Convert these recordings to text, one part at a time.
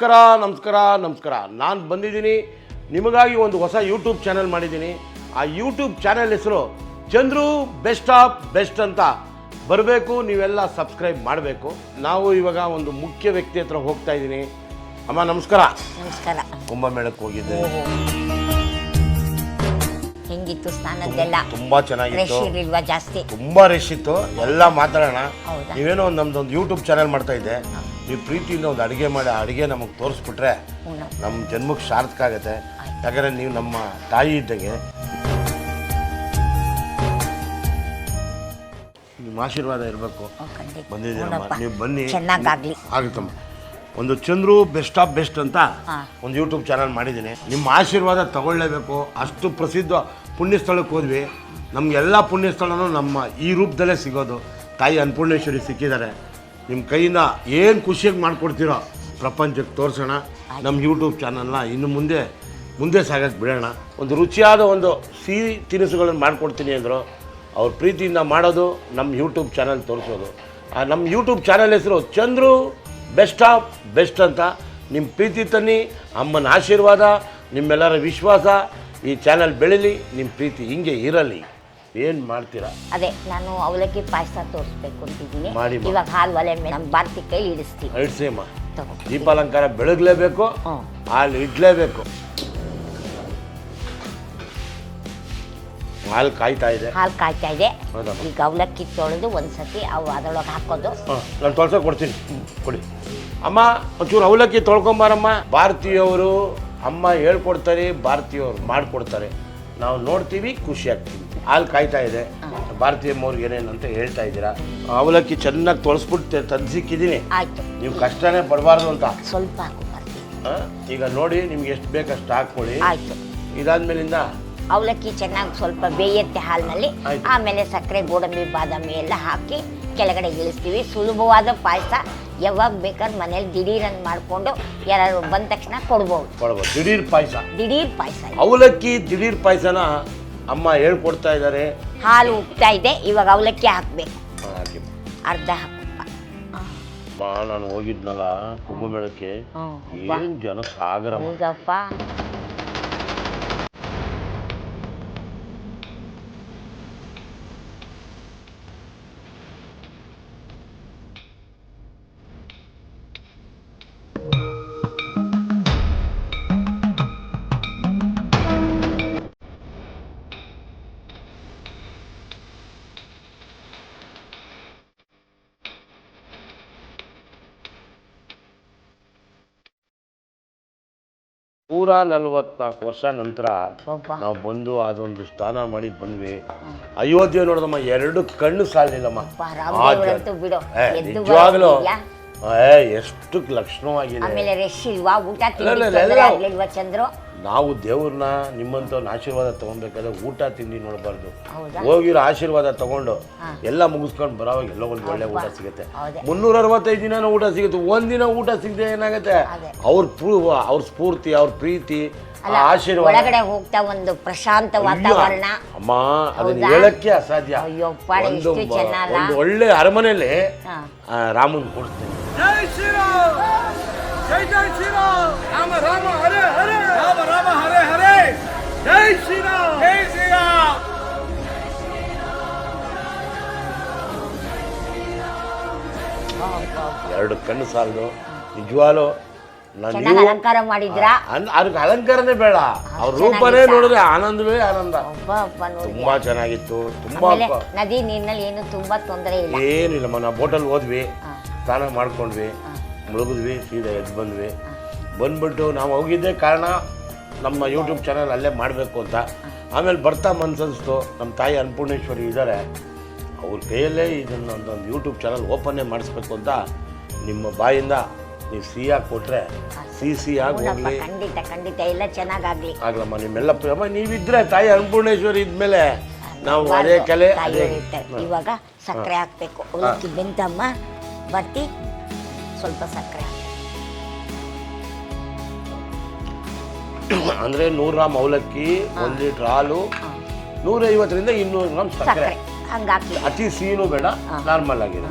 ನಮಸ್ಕಾರ ನಮಸ್ಕಾರ ನಮಸ್ಕಾರ. ನಾನು ಬಂದಿದ್ದೀನಿ ನಿಮಗಾಗಿ ಒಂದು ಹೊಸ ಯೂಟ್ಯೂಬ್ ಚಾನೆಲ್ ಮಾಡಿದ್ದೀನಿ. ಆ ಯೂಟ್ಯೂಬ್ ಚಾನೆಲ್ ಹೆಸರು ಚಂದ್ರು ಬೆಸ್ಟ್ ಆಫ್ ಬೆಸ್ಟ್ ಅಂತ. ಬರಬೇಕು ನೀವೆಲ್ಲ ಸಬ್ಸ್ಕ್ರೈಬ್ ಮಾಡಬೇಕು. ನಾವು ಇವಾಗ ಒಂದು ಮುಖ್ಯ ವ್ಯಕ್ತಿ ಹತ್ರ ಹೋಗ್ತಾ ಇದ್ದೀನಿ. ಅಮ್ಮ ನಮಸ್ಕಾರ. ನಮಸ್ಕಾರ. ಕುಂಭಮೇಳಕ್ಕೆ ಹೋಗಿದ್ದೆ ಹೆಂಗಿತ್ತು ಸ್ನಾನದ್ದೆಲ್ಲ? ತುಂಬಾ ಚೆನ್ನಾಗಿತ್ತು. ರಶ್ ಇರ್ಲಿಲ್ವಾ ಜಾಸ್ತಿ? ತುಂಬಾ ರಶ್ ಇತ್ತು. ಎಲ್ಲ ಮಾತಾಡೋಣ? ನೀವೇನೋ ಒಂದು ನಮ್ದೊಂದು ಯೂಟ್ಯೂಬ್ ಚಾನೆಲ್ ಮಾಡ್ತಾ ಇದ್ದೆ. ನೀವು ಪ್ರೀತಿಯಿಂದ ಒಂದು ಅಡುಗೆ ಮಾಡಿ ಆ ಅಡುಗೆ ನಮಗೆ ತೋರಿಸ್ಬಿಟ್ರೆ ನಮ್ಮ ಜನ್ಮಕ್ಕೆ ಸಾರ್ಥಕ ಆಗುತ್ತೆ. ಯಾಕಂದರೆ ನೀವು ನಮ್ಮ ತಾಯಿ ಇದ್ದಂಗೆ. ನಿಮ್ಮ ಆಶೀರ್ವಾದ ಇರಬೇಕು. ಬಂದಿದ್ದೀರಮ್ಮ. ನೀವು ಬನ್ನಿ. ಚೆನ್ನಾಗಾಗ್ಲಿ. ಆಗುತ್ತಮ್ಮ ಒಂದು ಚಂದ್ರು ಬೆಸ್ಟ್ ಆಫ್ ಬೆಸ್ಟ್ ಅಂತ ಒಂದು ಯೂಟ್ಯೂಬ್ ಚಾನಲ್ ಮಾಡಿದ್ದೀನಿ. ನಿಮ್ಮ ಆಶೀರ್ವಾದ ತಗೊಳ್ಳೇಬೇಕು. ಅಷ್ಟು ಪ್ರಸಿದ್ಧ ಪುಣ್ಯ ಸ್ಥಳಕ್ಕೆ ಹೋದ್ವಿ. ನಮಗೆಲ್ಲ ಪುಣ್ಯ ಸ್ಥಳನೂ ನಮ್ಮ ಈ ರೂಪದಲ್ಲೇ ಸಿಗೋದು. ತಾಯಿ ಅನ್ನಪೂರ್ಣೇಶ್ವರಿ ಸಿಕ್ಕಿದ್ದಾರೆ. ನಿಮ್ಮ ಕೈಯಿಂದ ಏನು ಖುಷಿಯಾಗಿ ಮಾಡಿಕೊಡ್ತೀರೋ ಪ್ರಪಂಚಕ್ಕೆ ತೋರಿಸೋಣ. ನಮ್ಮ ಯೂಟ್ಯೂಬ್ ಚಾನಲ್ನ ಇನ್ನು ಮುಂದೆ ಮುಂದೆ ಸಾಗಕ್ಕೆ ಬಿಡೋಣ. ಒಂದು ರುಚಿಯಾದ ಒಂದು ಸಿಹಿ ತಿನಿಸುಗಳನ್ನು ಮಾಡಿಕೊಡ್ತೀನಿ ಅಂದರು ಅವ್ರ ಪ್ರೀತಿಯಿಂದ ಮಾಡೋದು ನಮ್ಮ ಯೂಟ್ಯೂಬ್ ಚಾನಲ್ ತೋರಿಸೋದು. ಆ ನಮ್ಮ ಯೂಟ್ಯೂಬ್ ಚಾನಲ್ ಹೆಸರು ಚಂದ್ರು ಬೆಸ್ಟ್ ಆಫ್ ಬೆಸ್ಟ್ ಅಂತ. ನಿಮ್ಮ ಪ್ರೀತಿ ತನ್ನಿ ಅಮ್ಮನ ಆಶೀರ್ವಾದ ನಿಮ್ಮೆಲ್ಲರ ವಿಶ್ವಾಸ. ಈ ಚಾನಲ್ ಬೆಳೀಲಿ ನಿಮ್ಮ ಪ್ರೀತಿ ಹಿಂಗೆ ಇರಲಿ. ಏನು ಮಾಡ್ತೀರಾ? ಅದೇ ನಾನು ಅವಲಕ್ಕಿ ಪಾಯಸ ತೋರಿಸ್ಬೇಕು ಅಂತಿದ್ದೀನಿ. ಮಾಡಿ. ಇವಾಗ ಹಾಲು ಒಲೆ ಮೇಲೆ ನಮ್ಮ ಭಾರತಿ ಕೈ ಇಡಿಸ್ತೀವಿ ಇಡ್ಸೇಮ್ಮ ತಗೋ ದೀಪಾಲಂಕಾರ ಬೆಳಗ್ಲೇಬೇಕು ಹ್ಞೂ ಹಾಲು ಇಡ್ಲೇಬೇಕು. ಹಾಲು ಕಾಯ್ತಾ ಇದೆ. ಹಾಲು ಕಾಯ್ತಾ ಇದೆ. ಹೌದಮ್ಮ. ಈಗ ಅವಲಕ್ಕಿ ತೊಳೆದು ಒಂದ್ಸತಿ ಅವು ಅದರೊಳಗೆ ಹಾಕೋದು ಹಾಂ ನಾನು ತೊಳ್ಸೋ ಕೊಡ್ತೀನಿ. ಕೊಡಿ. ಅಮ್ಮ ಒಂಚೂರು ಅವಲಕ್ಕಿ ತೊಳ್ಕೊಂಬಾರಮ್ಮ. ಭಾರತೀಯವರು ಅಮ್ಮ ಹೇಳ್ಕೊಡ್ತಾರೆ ಭಾರತೀಯವ್ರು ಮಾಡಿಕೊಡ್ತಾರೆ. ನಾವು ನೋಡ್ತೀವಿ ಖುಷಿ ಆಗ್ತೀವಿ. ಹಾಲು ಕಾಯ್ತಾ ಇದೆ. ಭಾರತೀಯ ಮೋರ್ಗಿರೇನು ಅಂತ ಹೇಳ್ತಾ ಇದ್ದೀರಾ? ಅವಲಕ್ಕಿ ಚೆನ್ನಾಗಿ ತೊಳಸ್ಬಿಟ್ಟು ತಂದಿಕ್ಕಿದ್ದೀನಿ ಆಯ್ತು. ನೀವು ಕಷ್ಟನೇ ಪಡಬಾರ್ದು ಅಂತ. ಸ್ವಲ್ಪ ಹಾಕು ಬರ್ತೀವಿ ಆ? ಈಗ ನೋಡಿ ನಿಮ್ಗೆ ಎಷ್ಟು ಬೇಕಷ್ಟು ಹಾಕ್ಕೊಳ್ಳಿ. ಆಯ್ತು. ಇದಾದ್ಮೇಲಿಂದ? ಅವಲಕ್ಕಿ ಚೆನ್ನಾಗಿ ಸ್ವಲ್ಪ ಬೇಯತ್ತೆ ಹಾಲಿನಲ್ಲಿ. ಆಯ್ತು. ಆಮೇಲೆ ಸಕ್ಕರೆ ಗೋಡಂಬಿ ಬಾದಾಮಿ ಎಲ್ಲ ಹಾಕಿ ಕೆಳಗಡೆ ಇಳಿಸ್ತೀವಿ. ಸುಲಭವಾದ ಪಾಯಸ. ಯಾವಾಗ ಬೇಕಾದ್ರೆ ಮನೇಲಿ ದಿಢೀರನ್ನು ಮಾಡಿಕೊಂಡು ಯಾರು ಬಂದ ತಕ್ಷಣ ಕೊಡ್ಬೋದು. ಕೊಡ್ಬೋದು. ದಿಢೀರ್ ಪಾಯಸ. ದಿಢೀರ್ ಪಾಯಸ ಅವಲಕ್ಕಿ ದಿಢೀರ್ ಪಾಯಸನ ಅಮ್ಮ ಹೇಳ್ಕೊಡ್ತಾ ಇದ್ದಾರೆ. ಹಾಲು ಉಪ್ತಾ ಇದೆ ಇವಾಗ ಅವಲಕ್ಕಿ ಹಾಕ್ಬೇಕು. ಹಾಕಿ ಅರ್ಧ ಹಾಕಪ್ಪ ನಾನು ಹೋಗಿದ್ನಲ್ಲ ಕುಂಭಮೇಳಕ್ಕೆ. ಏನು ಜನ ಸಾಗರ ಹೌದಪ್ಪ. ಪೂರ ನಲ್ವತ್ನಾಲ್ಕು ವರ್ಷ ನಂತರ ನಾವು ಬಂದು ಅದೊಂದು ಸ್ನಾನ ಮಾಡಿ ಬಂದ್ವಿ. ಅಯೋಧ್ಯೆ ನೋಡಿದಮ್ಮ ಎರಡು ಕಣ್ಣು ಸಾಲಿಲ್ಲಮ್ಮ. ರಾಮದೇವರಂತೂ ಬಿಡು. ಏ, ಎದ್ದು ನಿಜವಾಗ್ಲೂ. ಬರ್ತಿದ್ಯಾ? ಏ ಎಷ್ಟು ಲಕ್ಷಣವಾಗಿದೆ. ಆಮೇಲೆ ರಶ್ ಇಲ್ವಾ? ಊಟ ತಿಂಡಿ ಇಲ್ಲ, ಇಲ್ಲ, ತೊಂದ್ರೆ ಎಲ್ಲ- ಆಗ್ಲಿಲ್ವಾ ಚಂದ್ರು? ನಾವು ದೇವ್ರನ್ನ ನಿಮ್ಮಂಥವ್ನ ಆಶೀರ್ವಾದ ತಗೊಬೇಕಾದ್ರೆ ಊಟ ತಿಂಡಿ ನೋಡಬಾರ್ದು. ಹೋಗಿರೋ ಆಶೀರ್ವಾದ ತಗೊಂಡು ಎಲ್ಲ ಮುಗಿಸ್ಕೊಂಡು ಬರೋವಾಗ ಎಲ್ಲೋ ಒಂದು ಒಳ್ಳೆ ಊಟ ಸಿಗುತ್ತೆ. ಮುನ್ನೂರ ಅರವತ್ತೈದು ದಿನ ಊಟ ಸಿಗುತ್ತೆ. ಒಂದಿನ ಊಟ ಸಿಗದೆ ಏನಾಗುತ್ತೆ. ಅವ್ರ ಪೂರ್ವ ಅವ್ರ ಸ್ಫೂರ್ತಿ ಅವ್ರ ಪ್ರೀತಿ ಆ ಆಶೀರ್ವಾದ. ಒಳಗಡೆ ಹೋಗ್ತಾ ಒಂದು ಪ್ರಶಾಂತ ವಾತಾವರಣ. ಅಮ್ಮ ಅದನ್ನ? ಹೇಳಕ್ಕೆ ಅಸಾಧ್ಯ. ಒಂದು ಒಳ್ಳೆ ಅರಮನೆಯಲ್ಲಿ. ರಾಮನ್ ಕೊಡ್ತೀನಿ ಜೈ ಜೈ ಶ್ರೀರಾಮ್. ರಾಮ ರಾಮ ಹರೇ ಹರೇ. ರಾಮ ರಾಮ ಹರೇ ಹರೇ. ಜೈ ಶ್ರೀರಾಮ್. ಜೈ ಶ್ರೀರಾಮ್. ಎರಡು ಕಣ್ಣು ಸಾಲದು. ನಿಜವಾಲು ಚೆನ್ನಾಗಿ ಅಲಂಕಾರ ಮಾಡಿದ್ರಾ? ಅನ್- ಅದಕ್ಕೆ ಅಲಂಕಾರನೇ ಬೇಡ. ಅವ್ರ ರೂಪನೇ? ನೋಡಿದ್ರೆ ಆನಂದವೇ ಆನಂದ. ತುಂಬಾ ಚೆನ್ನಾಗಿತ್ತು. ತುಂಬಾ ನದಿ ನೀರಿನಲ್ಲಿ ಏನು ತುಂಬಾ ತೊಂದರೆ ಇಲ್ಲ? ಏನಿಲ್ಲಮ್ಮ ನಾವು ಬೋಟಲ್ಲಿ ಹೋದ್ವಿ. ಸ್ನಾನ ಮಾಡ್ಕೊಂಡ್ವಿ. ಮುಳುಗಿದ್ವಿ ಸೀದಾ ಎದ್ದು ಬಂದ್ವಿ. ಬಂದ್ಬಿಟ್ಟು ನಾವು ಹೋಗಿದ್ದೇ ಕಾರಣ ನಮ್ಮ ಯೂಟ್ಯೂಬ್ ಚಾನಲ್ ಅಲ್ಲೇ ಮಾಡಬೇಕು ಅಂತ. ಆಮೇಲೆ ಬರ್ತಾ ಮನ್ಸನ್ಸ್ತು. ನಮ್ಮ ತಾಯಿ ಅನ್ನಪೂರ್ಣೇಶ್ವರಿ ಇದ್ದಾರೆ. ಅವ್ರ ಕೈಯಲ್ಲೇ ಇದನ್ನು ಒಂದೊಂದು ಯೂಟ್ಯೂಬ್ ಚಾನಲ್ ಓಪನ್ನೇ ಮಾಡಿಸ್ಬೇಕು ಅಂತ ನಿಮ್ಮ ಬಾಯಿಂದ ನೀವು ಸಿಹಿಯಾಗಿ ಕೊಟ್ಟರೆ ಸಿ ಸಿ ಆಗಿ ಹೋಗಲಿ. ಖಂಡಿತ ಖಂಡಿತ. ಎಲ್ಲ ಚೆನ್ನಾಗಾಗಲಿ. ಆಗಲಮ್ಮ ನಿಮ್ಮೆಲ್ಲ ಅಮ್ಮ ನೀವಿದ್ರೆ ತಾಯಿ ಅನ್ನಪೂರ್ಣೇಶ್ವರಿ ಇದ್ಮೇಲೆ ನಾವು ಅದೇ ಕಲೆ ಇವಾಗ ಸಕ್ಕರೆ ಹಾಕ್ಬೇಕು. ಬೆಂತಮ್ಮ ಬರ್ತಿ. ಸ್ವಲ್ಪ ಸಕ್ಕರೆ. ಅಂದ್ರೆ ನೂರು ಗ್ರಾಮ್ ಅವಲಕ್ಕಿ ಒಂದು ಲೀಟ್ರ್ ಹಾಲು. ನೂರೈವತ್ತರಿಂದ ಇನ್ನೂರು ಗ್ರಾಮ್ ಸಕ್ಕರೆ. ಸಕ್ಕರೆ. ಹಂಗಾಕಿ ಅತಿ ಸೀನು ಬೇಡ ನಾರ್ಮಲ್ ಆಗಿದೆ.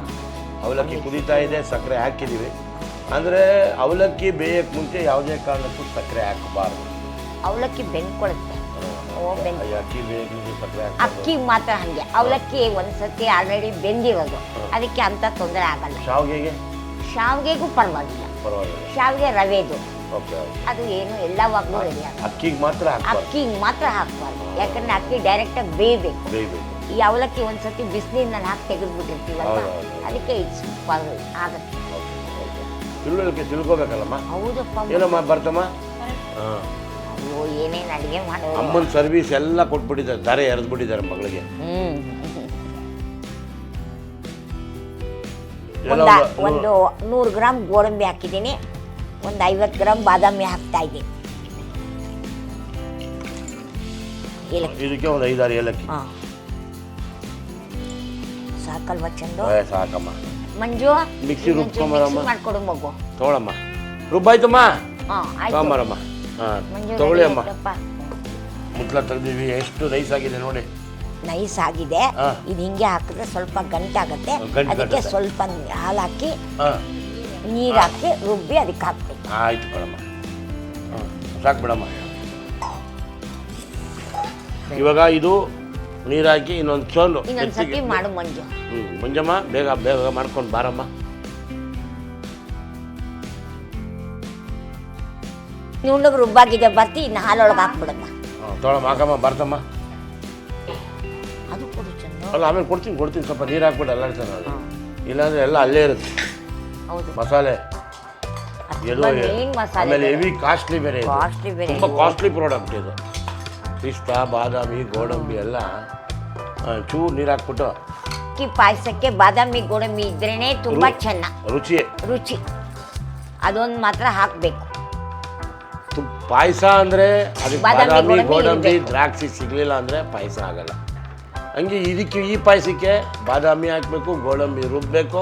ಅವಲಕ್ಕಿ ಕುದೀತಾ ಇದೆ ಸಕ್ಕರೆ ಹಾಕಿದೀವಿ. ಅಂದ್ರೆ ಅವಲಕ್ಕಿ ಬೇಯಕ್ಕೆ ಮುಂಚೆ ಯಾವುದೇ ಕಾರಣಕ್ಕೂ ಸಕ್ಕರೆ ಹಾಕಬಾರ್ದು. ಅವಲಕ್ಕಿ ಬೆಂದ್ಕೊಳುತ್ತೆ. ಓ ಬೆಂದ್ ಈ ಅಕ್ಕಿ ಬೇಯಕ್ಕೆ ಮುಂಚೆ ಸಕ್ಕರೆ ಹಾಕಬಾರ್ದು. ಅಕ್ಕಿಗೆ ಮಾತ್ರ ಹಾಗೆ. ಅವಲಕ್ಕಿ ಒಂದ್ಸತಿ ಆಲ್ರೆಡಿ ಬೆಂದಿರೋದು. ಅದಕ್ಕೆ ಅಂತ ತೊಂದರೆ ಆಗಲ್ಲ. ಶಾವಿಗೆಗೆ ಶಾವಿಗೆಗೂ ಪರವಾಗಿಲ್ಲ. ಪರವಾಗಿಲ್ಲ. ಶಾವಿಗೆ ರವೆದು. ಓಕೆ ಅದು ಏನು ಎಲ್ಲವಾಗ್ಲೂ ರೆಡಿ ಆಗುತ್ತೆ. ಅಕ್ಕಿಗೆ ಮಾತ್ರ ಹಾಕ್ಬಾರ್ದು. ಅಕ್ಕಿಗೆ ಮಾತ್ರ ಹಾಕ್ಬಾರ್ದು. ಯಾಕಂದ್ರೆ ಅಕ್ಕಿ ಡೈರೆಕ್ಟಾಗಿ ಬೇಯಬೇಕು. ಬೇಯಬೇಕು. ಈ ಅವಲಕ್ಕಿ ಒಂದ್ಸತಿ ಬಿಸಿನೀರಿನಲ್ಲಿ ಹಾಕಿ ತೆಗೆದು ಬಿಟ್ಟಿರ್ತೀವಲ್ಲ ಹೌದು. ಅದಕ್ಕೆ ಇಟ್ಸ್ ಆಗುತ್ತೆ. ತಿಳುವಳಿಕೆ ತಿಳ್ಕೊಬೇಕಲ್ಲಮ್ಮ ಹೌದಪ್ಪ. ಏನಮ್ಮ ಬರ್ತಮ್ಮ ಹಾಂ. ಅಯ್ಯೋ ಏನೇನು ಅಡುಗೆ ಮಾಡೋ ಅಮ್ಮನ ಸರ್ವಿಸ್ ಎಲ್ಲ ಕೊಟ್ಬಿಟ್ಟಿದ್ದಾರೆ. ದಾರೆ ಎರೆದ್ಬಿಟ್ಟಿದ್ದಾರೆ ಮಗಳಿಗೆ. ಹ್ಮ್. ಒಂದು ಒಂದು- ನೂರು ಗ್ರಾಮ್ ಗೋಡಂಬಿ ಹಾಕಿದ್ದೀನಿ. ಒಂದು ಐವತ್ತು ಗ್ರಾಮ್ ಬಾದಾಮಿ ಹಾಕ್ತಾ ಇದ್ದೀನಿ. ಏಲಕ್ಕಿ. ಇದಕ್ಕೆ ಒಂದು ಐದಾರು ಏಲಕ್ಕಿ. ಹಾಂ. ಸಾಕಲ್ವ ಚಂದು? ಏ, ಸಾಕಮ್ಮ. ಮಂಜು ಮಿಕ್ಸಿ ಇನ್ನೊಂಚೂರು ರುಬ್ಕೊಂಬರಮ್ಮ. ಮಿಕ್ಸಿ ಮಾಡ್ಕೊಡು ಮಗು. ತಗೊಳಮ್ಮ. ರುಬ್ಬಾಯ್ತಮ್ಮ? ಹಾಂ ಆಯ್ತು. ತಗೊಂಬರಮ್ಮ ಹಾಂ ಮಂಜು ತಗೊಳ್ಳಿ ಅಮ್ಮ. ಮುಟ್ಲ ಎಷ್ಟು ರೈಸ್ ಆಗಿದೆ ನೋಡಿ. ನೈಸ್ ಆಗಿದೆ ಇದು ಹಿಂಗೆ ಹಾಕಿದ್ರೆ ಸ್ವಲ್ಪ ಗಂಟಾಗುತ್ತೆ. ಗಂಟ್ ಅದಕ್ಕೆ ಸ್ವಲ್ಪ ಹಾಲು ಹಾಕಿ ಹಾಂ. ನೀರು ಹಾಕಿ ರುಬ್ಬಿ ಅದಕ್ಕೆ ಹಾಕ್ಬೇಕು. ಆಯ್ತು ಸಾಕು ಬಿಡಮ್ಮ. ಇವಾಗ ಇದು ನೀರಾಕಿ ಇನ್ನೊಂದು ಚೋಲು ಇನ್ನೊಂದು ಸತಿ ಮಾಡು ಮಂಜು. ಹ್ಞೂ ಮುಂಜಮ್ಮ ಬೇಗ ಬೇಗ ಮಾಡ್ಕೊಂಡು ಬಾರಮ್ಮ. ನುಣ್ಣಗೆ ರುಬ್ಬಾಗಿದೆ ಬರ್ತಿ ಇನ್ನು ಹಾಲೊಳಗೆ ಹಾಕ್ಬಿಡಮ್ಮ. ಹಾಂ ತೊಗೊಳಮ್ಮ ಹಾಕಮ್ಮ ಬರ್ತಮ್ಮ. ಅಲ್ಲ ಆಮೇಲೆ ಕೊಡ್ತೀನಿ ಕೊಡ್ತೀನಿ. ಸ್ವಲ್ಪ ನೀರು ಹಾಕ್ಬಿಟ್ಟು ಅಲ್ಲಾಡ್ತಾನೆ ಹಾಂ. ಇಲ್ಲಾಂದ್ರೆ ಎಲ್ಲ ಅಲ್ಲೇ ಇರುತ್ತೆ. ಹೌದು. ಮಸಾಲೆ. ಮೇನ್ ಮಸಾಲೆ ಆಮೇಲೆ ಹೆವಿ ಕಾಸ್ಟ್ಲಿ ಬೇರೆ ಇದು. ಕಾಸ್ಟ್ಲಿ ಬೇರೆ. ತುಂಬ ಕಾಸ್ಟ್ಲಿ ಪ್ರಾಡಕ್ಟ್ ಇದು. ಪಿಸ್ತಾ ಬಾದಾಮಿ ಗೋಡಂಬಿ ಎಲ್ಲ. ಆ, ಚೂರು ನೀರು ಹಾಕ್ಬಿಟ್ಟು. ಅಕ್ಕಿ ಪಾಯಸಕ್ಕೆ ಬಾದಾಮಿ ಗೋಡಂಬಿ ಇದ್ರೇನೆ ತುಂಬ ರು- ಚೆನ್ನ. ರುಚಿ. ರುಚಿ. ಅದೊಂದು ಮಾತ್ರ ಹಾಕಬೇಕು. ಪಾಯಸ ಅಂದರೆ ಅದು ಬಾದಾಮಿ, ಬಾದಾಮಿ ಗೋಡಂಬಿ ಗೋಡಂಬಿ ಇರ್ಬೇಕು. ದ್ರಾಕ್ಷಿ ಸಿಗಲಿಲ್ಲ ಅಂದರೆ ಪಾಯಸ ಆಗಲ್ಲ. ಹಂಗೆ ಇದಕ್ಕೆ ಈ ಪಾಯಸಕ್ಕೆ ಬಾದಾಮಿ ಹಾಕಬೇಕು ಗೋಡಂಬಿ ರುಬ್ಬಬೇಕು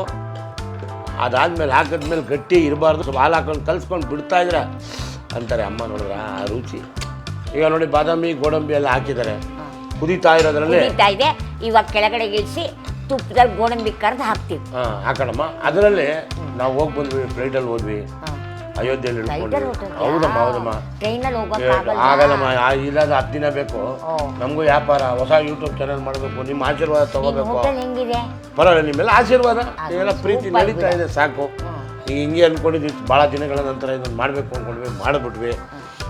ಅದಾದ್ಮೇಲೆ ಹಾಕಿದ್ಮೇಲೆ ಗಟ್ಟಿ ಇರಬಾರ್ದು. ಸ್ವಲ್ಪ ಹಾಲು ಹಾಕೊಂಡು ಕಲ್ಸ್ಕೊಂಡು ಬಿಡ್ತಾ ಇದ್ರೆ ಅಂತಾರೆ ಅಮ್ಮ ನೋಡಿದ್ರೆ ಆ ರುಚಿ. ಈಗ ನೋಡಿ ಬಾದಾಮಿ ಗೋಡಂಬಿ ಎಲ್ಲ ಹಾಕಿದ್ದಾರೆ. ಕುದೀತಾ ಇರೋದ್ರಲ್ಲಿ ಇದೆ. ಇವಾಗ ಕೆಳಗಡೆ ಇಳಿಸಿ ತುಪ್ಪದಲ್ಲಿ ಗೋಡಂಬಿ ಕರೆದು ಹಾಕ್ತೀವಿ. ಹಾಂ ಹಾಕೋಣಮ್ಮ. ಅದರಲ್ಲಿ ನಾವು ಹೋಗಿ ಬಂದ್ವಿ ಫ್ಲೈಟಲ್ಲಿ ಹೋದ್ವಿ. ಅಯೋಧ್ಯೆಯಲ್ಲಿ? ಹೌದಮ್ಮ ಹೌದಮ್ಮ. ಟ್ರೈನಲ್ಲಿ ಏ, ಹೋಗೋಕ್ಕಾಗಲ್ಲ ಆಗಲ್ಲಮ್ಮ ಆ- ಇಲ್ಲಾಂದ್ರೆ ಹತ್ತು ದಿನ ಬೇಕು. ಓ. ನಮಗೂ ವ್ಯಾಪಾರ ಹೊಸ ಯೂಟ್ಯೂಬ್ ಚಾನಲ್ ಮಾಡಬೇಕು ನಿಮ್ಮ ಆಶೀರ್ವಾದ ತಗೋಬೇಕು. ಹೋಟೆಲ್ ಹೆಂಗಿದೆ? ಪರವಾಗಿಲ್ಲ ನಿಮ್ಮೆಲ್ಲ ಆಶೀರ್ವಾದ. ಎಲ್ಲ ಪ್ರೀತಿ ನಡೀತಾ ಇದೆ ಸಾಕು. ಈಗ ಹಿಂಗೆ ಅಂದ್ಕೊಂಡಿದ್ವಿ ಭಾಳ ದಿನಗಳ ನಂತರ ಇದನ್ನು ಮಾಡಬೇಕು ಅಂದ್ಕೊಂಡ್ವಿ ಮಾಡಿಬಿಟ್ವಿ.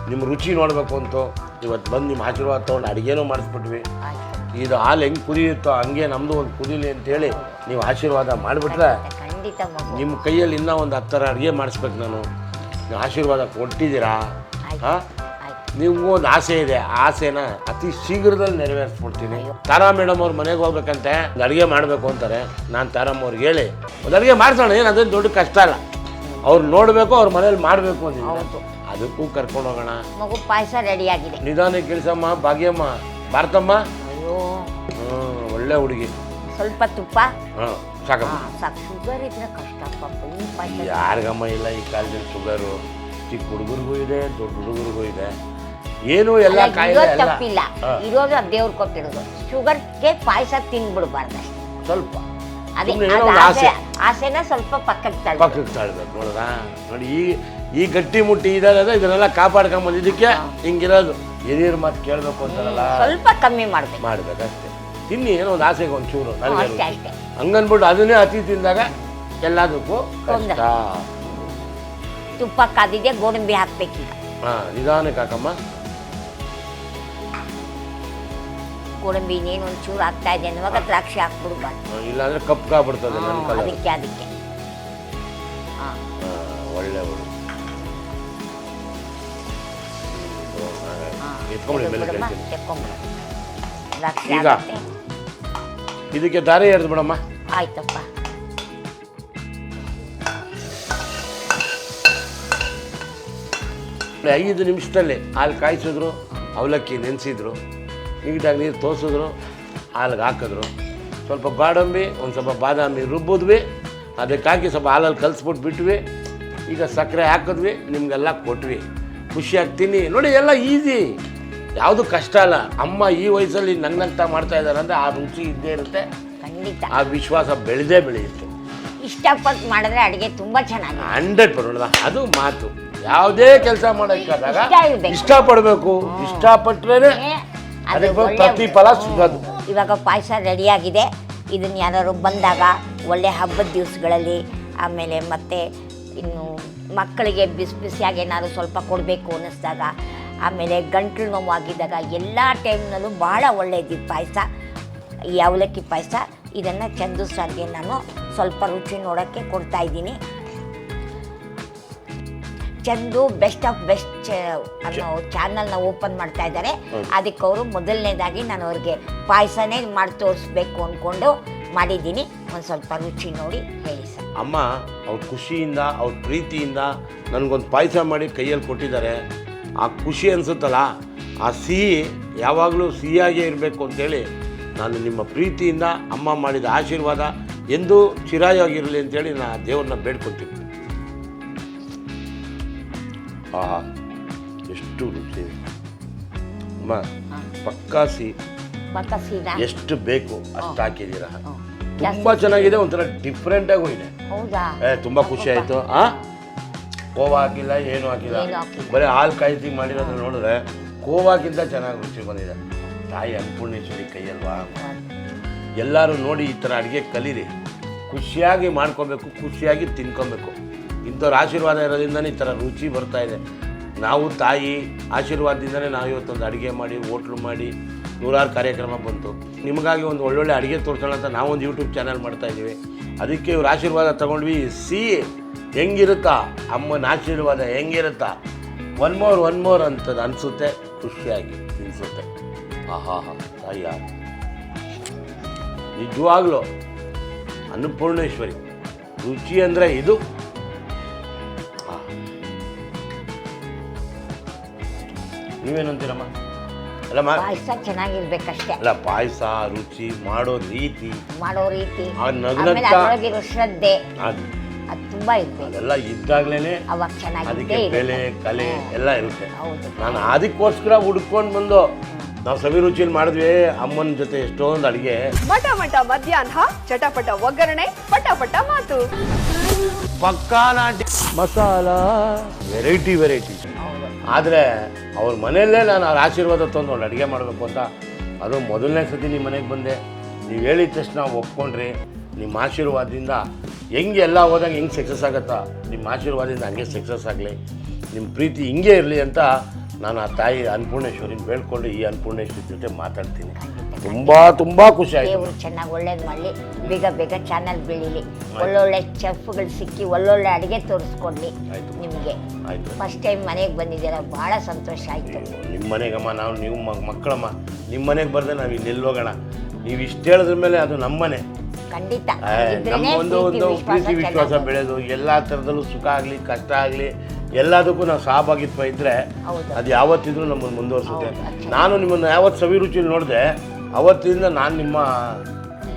ನಿಮ್ಮ ರುಚಿ ನೋಡಬೇಕು ಅಂತ ಇವತ್ತು ಬಂದು ನಿಮ್ಮ ಆಶೀರ್ವಾದ ತೊಗೊಂಡು ಅಡುಗೆನೂ ಮಾಡಿಸ್ಬಿಟ್ವಿ. ಆಯ್ತು. ಇದು ಹಾಲು ಹೆಂಗೆ ಕುದಿಯುತ್ತೋ ಹಂಗೆ ನಮ್ಮದು ಒಂದು ಕುದೀಲಿ ಅಂತೇಳಿ ನೀವು ಆಶೀರ್ವಾದ ಮಾಡಿಬಿಟ್ರೆ ಖಂಡಿತ ಮಗು. ನಿಮ್ಮ ಕೈಯಲ್ಲಿ ಇನ್ನೂ ಒಂದು ಹತ್ತರ ಅಡುಗೆ ಮಾಡಿಸ್ಬೇಕು ನಾನು. ಆಶೀರ್ವಾದ ಕೊಟ್ಟಿದ್ದೀರಾ. ಹಾಂ? ನಿಮಗೂ ಒಂದು ಆಸೆ ಇದೆ. ಆ ಆಸೆನ ಅತಿ ಶೀಘ್ರದಲ್ಲಿ ನೆರವೇರಿಸ್ಬಿಡ್ತೀನಿ. ತಾರಾ ಮೇಡಮ್ ಅವ್ರ ಮನೆಗೆ ಹೋಗ್ಬೇಕಂತೆ. ಒಂದು ಅಡುಗೆ ಮಾಡಬೇಕು ಅಂತಾರೆ. ನಾನು ತಾರಮ್ಮ ಅವ್ರಿಗೆ ಹೇಳಿ. ಒಂದು ಅಡುಗೆ ಮಾಡ್ಸೋಣ ಏನು ಅದೇನು ದೊಡ್ಡ ಕಷ್ಟ ಅಲ್ಲ. ಅವ್ರು ನೋಡಬೇಕು ಅವ್ರ ಮನೇಲಿ ಮಾಡಬೇಕು ಅಂತ ಅದಕ್ಕೂ ಕರ್ಕೊಂಡು ಹೋಗೋಣ. ಮಗು ಪಾಯಸ ರೆಡಿ ಆಗಿದೆ. ನಿಧಾನ ಕೆಲಸಮ್ಮ ಭಾಗ್ಯಮ್ಮ. ಭಾರತಮ್ಮ? ಅಯ್ಯೋ. ಹ್ಞೂ ಒಳ್ಳೆ ಹುಡುಗಿ. ಸ್ವಲ್ಪ ತುಪ್ಪ? ಹಾಂ. ಸಾಕು. ಶುಗರ್ ಇದ್ರೆ ಕಷ್ಟ ಪಾಪ. ಈ ಪಾಯಸ? ಯಾರಿಗಮ್ಮ ಇಲ್ಲ ಈ ಕಾಲದಲ್ಲಿ ಶುಗರು ಚಿಕ್ಕ ಹುಡುಗರಿಗೂ ಇದೆ ದೊಡ್ಡ ಹುಡುಗರಿಗೂ ಇದೆ. ಏನು ಎಲ್ಲ ಅಲ್ಲ, ಕಾಯಿಲೆ ಇರೋದು ಎಲ್ಲ ತಪ್ಪಿಲ್ಲ. ಹಾ, ಇರೋದು ಆ ದೇವ್ರು ಕೊಟ್ಟಿರೋದು. ಶುಗರ್ಗೆ ಪಾಯಸ ತಿನ್ಬಿಡ್ಬಾರ್ದು ಅಷ್ಟೇ. ಸ್ವಲ್ಪ. ಅದೇ ಸುಮ್ನೆ ಏನೋ ಅದು ಒಂದು ಆಸೆ. ಆಸೆ. ಆಸೆನ ಸ್ವಲ್ಪ ಪಕ್ಕಕ್ಕೆ ತಳ್ಳಿ ಪಕ್ಕಕ್ಕೆ ತಾಳ್ಬೇಕು ನೋಡ್ದ ನೋಡಿ ಈ ಈ ಗಟ್ಟಿ ಮುಟ್ಟಿ ಇದೆಲ್ಲ ಇದನ್ನೆಲ್ಲ ಕಾಪಾಡ್ಕೊಂಬಂದಿದ್ದಕ್ಕೆ ಹಿಂಗಿರೋದು. ಹಿರಿಯರ ಮಾತು ಕೇಳಬೇಕು ಅಂತಾರಲ್ಲ? ಸ್ವಲ್ಪ ಕಮ್ಮಿ ಮಾಡ್ಬೇಕು. ಮಾಡ್ಬೇಕಷ್ಟೇ. ತಿನ್ನಿ ಏನೋ ಒಂದು ಆಸೆಗೆ ಚೂರು ನನಗೆ ಅಷ್ಟೇ ಅಷ್ಟೇ. ಹಂಗನ್ಬಿಟ್ಟು ಅದನ್ನೇ ಅತಿ ತಿಂದಾಗ ಎಲ್ಲದಕ್ಕೂ. ಕಷ್ಟ. ತುಪ್ಪ ಕಾದಿದೆ ಗೋಡಂಬಿ ಹಾಕ್ಬೇಕೀಗ. ಹಾಂ ನಿಧಾನಕ್ಕೆ ಹಾಕಮ್ಮ ಗೋಡಂಬಿ ಇನ್ನೇನು ಒಂಚೂರು ಆಗ್ತಾ ಇದೆ ಅನ್ನುವಾಗ ದ್ರಾಕ್ಷಿ ಹಾಕ್ಬಿಡ್ಬಾರ್ದು ಹಾ, ಇಲ್ಲಾಂದ್ರೆ ಕಪ್ಕಾಗ್ಬಿಡ್ತದೆ ನನ್ನ ಹಾ, ಕಲರ್. ಅದಕ್ಕೆ ಅದಕ್ಕೆ. ಹಾ. ಒಳ್ಳೆ ಹುಡುಗ ಹಾ. ಎತ್ಕೊಂಬಿಡಿ ಮೇಲೆ ತೆಕ್ಕೊಂಬಿಡು. ದ್ರಾಕ್ಷಿ ಈಗ? ಆಗತ್ತೆ. ಇದಕ್ಕೆ ದಾರಿ ಎರೆದು ಬಿಡಮ್ಮ. ಆಯ್ತಪ್ಪ. ಐದು ನಿಮಿಷದಲ್ಲಿ ಹಾಲು ಕಾಯಿಸಿದ್ರು ಅವಲಕ್ಕಿ ನೆನೆಸಿದ್ರು ನೀಟಾಗಿ ನೀರು ತೋರಿಸಿದ್ರು ಹಾಲಿಗೆ ಹಾಕಿದ್ರು. ಸ್ವಲ್ಪ ಗೋಡಂಬಿ ಒಂದು ಸ್ವಲ್ಪ ಬಾದಾಮಿ ರುಬ್ಬಿದ್ವಿ. ಅದಕ್ಕೆ ಹಾಕಿ ಸ್ವಲ್ಪ ಹಾಲಲ್ಲಿ ಕಲಿಸ್ಬಿಟ್ಟು ಬಿಟ್ವಿ. ಈಗ ಸಕ್ಕರೆ ಹಾಕಿದ್ವಿ ನಿಮಗೆಲ್ಲ ಕೊಟ್ವಿ. ಖುಷಿಯಾಗಿ ತಿನ್ನಿ. ನೋಡಿ ಎಲ್ಲ ಈಸಿ ಯಾವುದು ಕಷ್ಟ ಅಲ್ಲ. ಅಮ್ಮ ಈ ವಯಸ್ಸಲ್ಲಿ ನನ್ನಂತ ಮಾಡ್ತಾ ಇದ್ದಾರೆ ಅಂದರೆ ಆ ರುಚಿ ಇದ್ದೇ ಇರುತ್ತೆ. ಖಂಡಿತ. ಆ ವಿಶ್ವಾಸ ಬೆಳೆದೇ ಬೆಳೆಯುತ್ತೆ. ಇಷ್ಟಪಟ್ಟು ಮಾಡಿದ್ರೆ ಅಡುಗೆ ತುಂಬ ಚೆನ್ನಾಗಿ ಹಂಡ್ರೆಡ್ ಪರ್ಸೆಂಟ್ ಅದು ಮಾತು. ಯಾವುದೇ ಕೆಲಸ ಮಾಡೋಕ್ಕಾದಾಗ ಇಷ್ಟ ಇರ್ಬೇಕು. ಇಷ್ಟಪಡಬೇಕು. ಇಷ್ಟಪಟ್ರೇನೆ ಅದು ಅದಕ್ಕೆ ಪ್ರತಿಫಲ ಸಿಗೋದು. ಇವಾಗ ಪಾಯಸ ರೆಡಿಯಾಗಿದೆ. ಇದನ್ನು ಯಾರು ಬಂದಾಗ ಒಳ್ಳೆ ಹಬ್ಬದ ದಿವಸಗಳಲ್ಲಿ ಆಮೇಲೆ ಮತ್ತೆ ಇನ್ನು ಮಕ್ಕಳಿಗೆ ಬಿಸಿ ಬಿಸಿಯಾಗಿ ಏನಾದ್ರು ಸ್ವಲ್ಪ ಕೊಡಬೇಕು ಅನ್ನಿಸ್ದಾಗ ಆಮೇಲೆ ಗಂಟ್ಲು ನೋವಾಗಿದ್ದಾಗ ಎಲ್ಲ ಟೈಮ್ನಲ್ಲೂ ಭಾಳ ಒಳ್ಳೆಯದು ಪಾಯಸ. ಈ ಅವಲಕ್ಕಿ ಪಾಯಸ. ಇದನ್ನು ಚಂದು ಸಾರಿಗೆ ನಾನು ಸ್ವಲ್ಪ ರುಚಿ ನೋಡೋಕ್ಕೆ ಕೊಡ್ತಾ ಇದ್ದೀನಿ. ಚಂದು ಬೆಸ್ಟ್ ಆಫ್ ಬೆಸ್ಟ್ ಅನ್ನೋ ಚಾನಲ್ನ ಓಪನ್ ಮಾಡ್ತಾ ಇದ್ದಾರೆ. ಅದಕ್ಕೆ ಅವರು ಮೊದಲನೇದಾಗಿ ನಾನು ಅವ್ರಿಗೆ ಪಾಯಸನೇ ಮಾಡಿ ತೋರಿಸ್ಬೇಕು ಅಂದ್ಕೊಂಡು ಮಾಡಿದ್ದೀನಿ. ಒಂದು ಸ್ವಲ್ಪ ರುಚಿ ನೋಡಿ ಹೇಳಿ ಸರ್. ಅಮ್ಮ ಅವ್ರ ಖುಷಿಯಿಂದ ಅವ್ರ ಪ್ರೀತಿಯಿಂದ ನನಗೊಂದು ಪಾಯಸ ಮಾಡಿ ಕೈಯಲ್ಲಿ ಕೊಟ್ಟಿದ್ದಾರೆ. ಆ ಖುಷಿ ಅನಿಸುತ್ತಲ್ಲ? ಆ ಸಿಹಿ ಯಾವಾಗಲೂ ಸಿಹಿಯಾಗೇ ಇರಬೇಕು ಅಂತೇಳಿ ನಾನು ನಿಮ್ಮ ಪ್ರೀತಿಯಿಂದ ಅಮ್ಮ ಮಾಡಿದ ಆಶೀರ್ವಾದ ಎಂದೂ ಚಿರಾಯಾಗಿರಲಿ ಅಂತೇಳಿ ನಾ ದೇವ್ರನ್ನ ಬೇಡ್ಕೊತೀನಿ. ಆಹಾ ಎಷ್ಟು ರುಚಿ. ಅಮ್ಮ ಪಕ್ಕಾ ಸಿಹಿ ಮತ್ತೆ ಸೀದಾ ಎಷ್ಟು ಬೇಕು ಅಷ್ಟು ಹಾಕಿದ್ದೀರ. ತುಂಬಾ ಚೆನ್ನಾಗಿದೆ ಒಂಥರ ಡಿಫ್ರೆಂಟಾಗೂ ಇದೆ. ತುಂಬ ಖುಷಿ ಆಯ್ತು ಆ? ಕೋವಾ ಹಾಕಿಲ್ಲ ಏನು ಹಾಕಿಲ್ಲ ಏನು ಹಾಕಿಲ್ಲ. ಬರೀ ಹಾಲು ಕಾಯಿಸಿ ಮಾಡಿರೋದನ್ನ ನೋಡಿದ್ರೆ ಕೋವಾಕ್ಕಿಂತ ಚೆನ್ನಾಗಿ ರುಚಿ ಬಂದಿದೆ. ತಾಯಿ ಅನ್ನಪೂರ್ಣೇಶ್ವರಿ ಕೈಯಲ್ವಾ ಎಲ್ಲರೂ ನೋಡಿ ಈ ಥರ ಅಡುಗೆ ಕಲೀರಿ. ಖುಷಿಯಾಗಿ ಮಾಡ್ಕೊಬೇಕು ಖುಷಿಯಾಗಿ ತಿನ್ಕೊಬೇಕು. ಇಂಥವ್ರ ಆಶೀರ್ವಾದ ಇರೋದ್ರಿಂದನೇ ಈ ಥರ ರುಚಿ ಬರ್ತಾ ಇದೆ. ನಾವು ತಾಯಿ ಆಶೀರ್ವಾದದಿಂದನೇ ನಾವು ಇವತ್ತೊಂದು ಅಡುಗೆ ಮಾಡಿ ಹೋಟ್ಲು ಮಾಡಿ ನೂರಾರು ಕಾರ್ಯಕ್ರಮ ಬಂತು. ನಿಮಗಾಗಿ ಒಂದು ಒಳ್ಳೊಳ್ಳೆ ಅಡುಗೆ ತೋರಿಸೋಣ ಅಂತ ನಾವೊಂದು ಯೂಟ್ಯೂಬ್ ಚಾನಲ್ ಮಾಡ್ತಾ ಇದ್ದೀವಿ. ಅದಕ್ಕೆ ಇವ್ರ ಆಶೀರ್ವಾದ ತಗೊಂಡ್ವಿ. ಸಿ, ಹೆಂಗಿರುತ್ತಾ? ಅಮ್ಮನ ಆಶೀರ್ವಾದ ಹೆಂಗಿರುತ್ತಾ? ಒನ್ ಮೋರ್ ಒನ್ ಮೋರ್ ಅಂತದ್ದು ಅನಿಸುತ್ತೆ, ಖುಷಿಯಾಗಿ ತಿನ್ಸುತ್ತೆ. ಆಹಾ ಹಾ ತಾಯಿಯ ನಿಜವಾಗ್ಲೂ ಅನ್ನಪೂರ್ಣೇಶ್ವರಿ, ರುಚಿ ಅಂದರೆ ಇದು. ಆ. ಅಲ್ಲಮ್ಮ ಪಾಯಸ ಚೆನ್ನಾಗಿರ್ಬೇಕಷ್ಟೇ. ಅಲ್ಲ ಪಾಯಸ ರುಚಿ ಮಾಡೋ ರೀತಿ. ಮಾಡೋ ರೀತಿ. ಆ ನಗ್ನಗ್ತಾ- ಆಮೇಲೆ ಅದರೊಳಗಿರೋ ಶ್ರದ್ಧೆ. ಅದು ಅದು ತುಂಬ ಇರ್ಬೇಕು ಅದೆಲ್ಲ ಇದ್ದಾಗ್ಲೇ ಅವಾಗ ಚೆನ್ನಾಗಿದ್ದೇ ಅದಕ್ಕೆ ಬೆಲೆ ಇರುತ್ತೆ ಕಲೆ ಎಲ್ಲ ಇರುತ್ತೆ. ಹೌದು. ನಾನು ಅದಕ್ಕೋಸ್ಕರ ಹುಡ್ಕೊಂಡು ಬಂದು ನಾವು ಸವಿ ರುಚಿಯಲ್ಲಿ ಮಾಡಿದ್ವಿ ಅಮ್ಮನ ಜೊತೆ ಎಷ್ಟೊಂದು ಅಡುಗೆ. ಮಟ ಮಟ ಮಧ್ಯಾಹ್ನ ಚಟಪಟ ಒಗ್ಗರಣೆ ಪಟ ಪಟ ಮಾತು. ಪಕ್ಕಾ ನಾಟಿ ಮಸಾಲ ವೆರೈಟಿ ವೆರೈಟಿ ಆದರೆ ಅವ್ರ ಮನೆಯಲ್ಲೇ ನಾನು ಅವ್ರ ಆಶೀರ್ವಾದ ತಂದು ಒಂದು ಅಡುಗೆ ಮಾಡಬೇಕು ಅಂತ ಅದು ಮೊದಲನೇ ಸತಿ ನಿಮ್ಮ ಮನೆಗೆ ಬಂದೆ. ನೀವು ಹೇಳಿದ ತಕ್ಷಣ ಒಪ್ಕೊಂಡ್ರಿ. ನಿಮ್ಮ ಆಶೀರ್ವಾದದಿಂದ ಹೆಂಗೆ ಎಲ್ಲ ಹೋದಾಗ ಹೆಂಗೆ ಸಕ್ಸಸ್ ಆಗುತ್ತಾ? ನಿಮ್ಮ ಆಶೀರ್ವಾದದಿಂದ ಹಂಗೆ ಸಕ್ಸಸ್ ಆಗಲಿ. ನಿಮ್ಮ ಪ್ರೀತಿ ಹಿಂಗೆ ಇರಲಿ ಅಂತ ನಾನು ಆ ತಾಯಿ ಅನ್ನಪೂರ್ಣೇಶ್ವರಿನ ಬೇಡ್ಕೊಂಡು ಈ ಅನ್ನಪೂರ್ಣೇಶ್ವರಿ ಜೊತೆ ಮಾತಾಡ್ತೀನಿ. ತುಂಬ ತುಂಬಾ ಖುಷಿ ಆಯ್ತು. ದೇವರು ಚೆನ್ನಾಗಿ ಒಳ್ಳೇದು ಮಾಡಲಿ. ಬೇಗ ಬೇಗ ಚಾನಲ್ ಬೆಳೀಲಿ. ಒಳ್ಳೊಳ್ಳೆ ಚೆಫ್ಗಳು ಸಿಕ್ಕಿ ಒಳ್ಳೊಳ್ಳೆ ಅಡುಗೆ ತೋರಿಸ್ಕೊಡ್ಲಿ ಆಯ್ತು. ನಿಮಗೆ. ಆಯಿತು. ಫಸ್ಟ್ ಟೈಮ್ ಮನೆಗೆ ಬಂದಿದ್ದೀರ? ಭಾಳ ಸಂತೋಷ ಆಯಿತು. ನಿಮ್ಮ ಮನೆಗಮ್ಮ ನಾವು ನೀವು ಮ- ಮಕ್ಕಳಮ್ಮ ನಿಮ್ಮ ಮನೆಗೆ ಬರ್ದೆ ನಾವು ಇಲ್ಲಿ ಹೋಗೋಣ ನೀವು ಇಷ್ಟು ಹೇಳಿದ್ರ ಮೇಲೆ ಅದು ನಮ್ಮ ಮನೆ ಖಂಡಿತ. ಆ, ಇದ್ರೇನೆ ನಮ್ಮ ಒಂದು ಪ್ರೀತಿ ಒಂದು ವಿಶ್ವಾಸ ಪ್ರೀತಿ ವಿಶ್ವಾಸ ಚೆನ್ನಾಗಿ ಬೆಳೆದು ಎಲ್ಲ ಥರದಲ್ಲೂ ಸುಖ ಆಗಲಿ ಕಷ್ಟ ಆಗಲಿ ಎಲ್ಲದಕ್ಕೂ ನಾವು ಸಹಭಾಗಿತ್ವ ಇದ್ದರೆ ಹೌದು. ಅದು ಯಾವತ್ತಿದ್ರೂ ನಮ್ಮನ್ನು ಮುಂದುವರಿಸುತ್ತೆ. ಹೌದು, ನಾನು ನಿಮ್ಮನ್ನು ಯಾವತ್ತು ಸವಿರುಚಿಲಿ ನೋಡಿದೆ ಅವತ್ತಿಂದ ನಾನು ನಿಮ್ಮ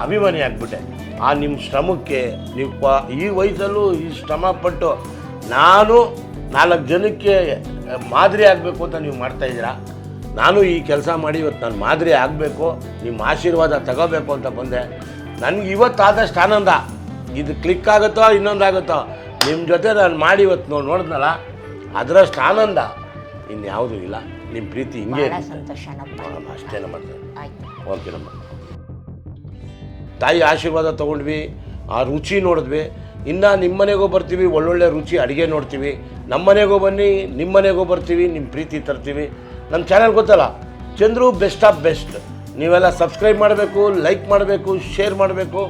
ಅಭಿಮಾನಿ ಆಗಿಬಿಟ್ಟೆ. ಆ ನಿಮ್ಮ ಶ್ರಮಕ್ಕೆ ನೀವು ಪ- ಈ ವಯಸ್ಸಲ್ಲೂ ಈ ಶ್ರಮ ಪಟ್ಟು ನಾನು ನಾಲ್ಕು ಜನಕ್ಕೆ ಮಾದರಿ ಆಗಬೇಕು ಅಂತ ನೀವು ಮಾಡ್ತಾಯಿದ್ದೀರಾ ನಾನು ಈ ಕೆಲಸ ಮಾಡಿ ಇವತ್ತು ನಾನು ಮಾದರಿ ಆಗಬೇಕು ನಿಮ್ಮ ಆಶೀರ್ವಾದ ತಗೋಬೇಕು ಅಂತ ಬಂದೆ. ನನಗೆ ಇವತ್ತು ಆದಷ್ಟು ಆನಂದ. ಇದು ಕ್ಲಿಕ್ ಆಗುತ್ತೋ ಇನ್ನೊಂದಾಗುತ್ತೋ ನಿಮ್ಮ ಜೊತೆ ನಾನು ಮಾಡಿ ಇವತ್ತು ನೋಡಿ ನೋಡಿದ್ನಲ್ಲ ಅದರಷ್ಟು ಆನಂದ. ಇನ್ಯಾವುದೂ ಇಲ್ಲ. ನಿಮ್ಮ ಪ್ರೀತಿ ಹಿಂಗೆ ಅಷ್ಟೇ ಇರ್ಲಿ. ಸಂತೋಷನಪ್ಪ ಆ, ಅಷ್ಟೇ ನಮ್ಮ ಆಯ್ತು ಓಕೆ ನಮ್ಮ ತಾಯಿ ಆಶೀರ್ವಾದ ತೊಗೊಂಡ್ವಿ ಆ ರುಚಿ ನೋಡಿದ್ವಿ. ಇನ್ನು ನಿಮ್ಮ ಮನೆಗೂ ಬರ್ತೀವಿ ಒಳ್ಳೊಳ್ಳೆ ರುಚಿ ಅಡುಗೆ ನೋಡ್ತೀವಿ. ನಮ್ಮ ಮನೆಗೂ ಬನ್ನಿ ನಿಮ್ಮ ಮನೆಗೂ ಬರ್ತೀವಿ ನಿಮ್ಮ ಪ್ರೀತಿ ತರ್ತೀವಿ. ನಮ್ಮ ಚಾನಲ್ ಗೊತ್ತಲ್ಲ? ಚಂದ್ರು ಬೆಸ್ಟ್ ಆಫ್ ಬೆಸ್ಟ್ ನೀವೆಲ್ಲ ಸಬ್ಸ್ಕ್ರೈಬ್ ಮಾಡಬೇಕು ಲೈಕ್ ಮಾಡಬೇಕು ಶೇರ್ ಮಾಡಬೇಕು.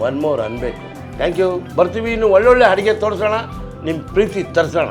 ಒನ್ ಮೋರ್ ಅನ್ಬೇಕು. ಥ್ಯಾಂಕ್ ಯು ಬರ್ತೀವಿ ಇನ್ನು ಒಳ್ಳೊಳ್ಳೆ ಅಡುಗೆ ತೋರಿಸೋಣ ನಿಮ್ಮ ಪ್ರೀತಿ ತರಿಸೋಣ.